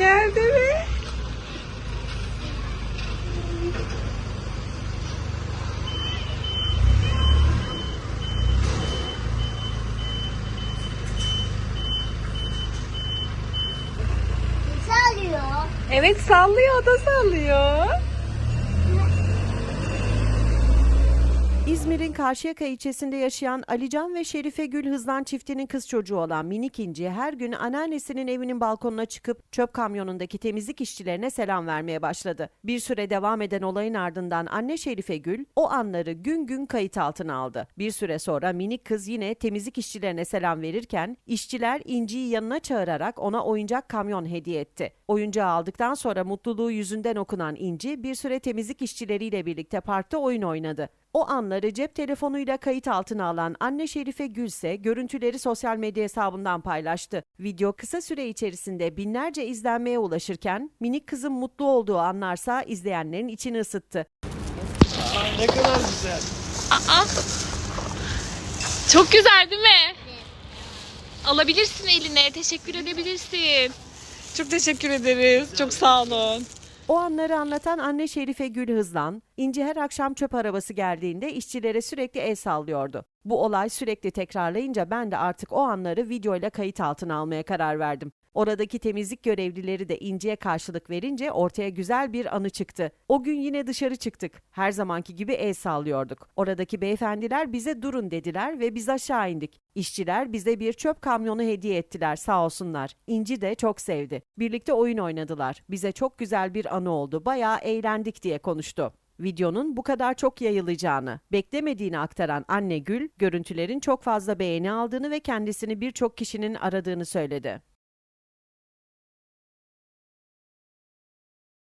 Geldi mi? Sallıyor. Evet sallıyor o da sallıyor. İzmir'in Karşıyaka ilçesinde yaşayan Alican ve Şerife Gül Hızlan çiftinin kız çocuğu olan Minik İnci her gün anneannesinin evinin balkonuna çıkıp çöp kamyonundaki temizlik işçilerine selam vermeye başladı. Bir süre devam eden olayın ardından anne Şerife Gül o anları gün gün kayıt altına aldı. Bir süre sonra minik kız yine temizlik işçilerine selam verirken işçiler İnci'yi yanına çağırarak ona oyuncak kamyon hediye etti. Oyuncağı aldıktan sonra mutluluğu yüzünden okunan İnci bir süre temizlik işçileriyle birlikte parkta oyun oynadı. O anları cep telefonuyla kayıt altına alan anne Şerife Gülse görüntüleri sosyal medya hesabından paylaştı. Video kısa süre içerisinde binlerce izlenmeye ulaşırken minik kızın mutlu olduğu anlarsa izleyenlerin içini ısıttı. Ne kadar güzel. Aa. Çok güzel değil mi? Alabilirsin eline. Teşekkür edebilirsin. Çok teşekkür ederiz. Çok sağ olun. O anları anlatan anne Şerife Gül Hızlan, İnci her akşam çöp arabası geldiğinde işçilere sürekli el sallıyordu. Bu olay sürekli tekrarlayınca ben de artık o anları videoyla kayıt altına almaya karar verdim. Oradaki temizlik görevlileri de İnci'ye karşılık verince ortaya güzel bir anı çıktı. O gün yine dışarı çıktık. Her zamanki gibi el sallıyorduk. Oradaki beyefendiler bize durun dediler ve biz aşağı indik. İşçiler bize bir çöp kamyonu hediye ettiler sağ olsunlar. İnci de çok sevdi. Birlikte oyun oynadılar. Bize çok güzel bir anı oldu. Bayağı eğlendik diye konuştu. Videonun bu kadar çok yayılacağını, beklemediğini aktaran anne Gül, görüntülerin çok fazla beğeni aldığını ve kendisini birçok kişinin aradığını söyledi.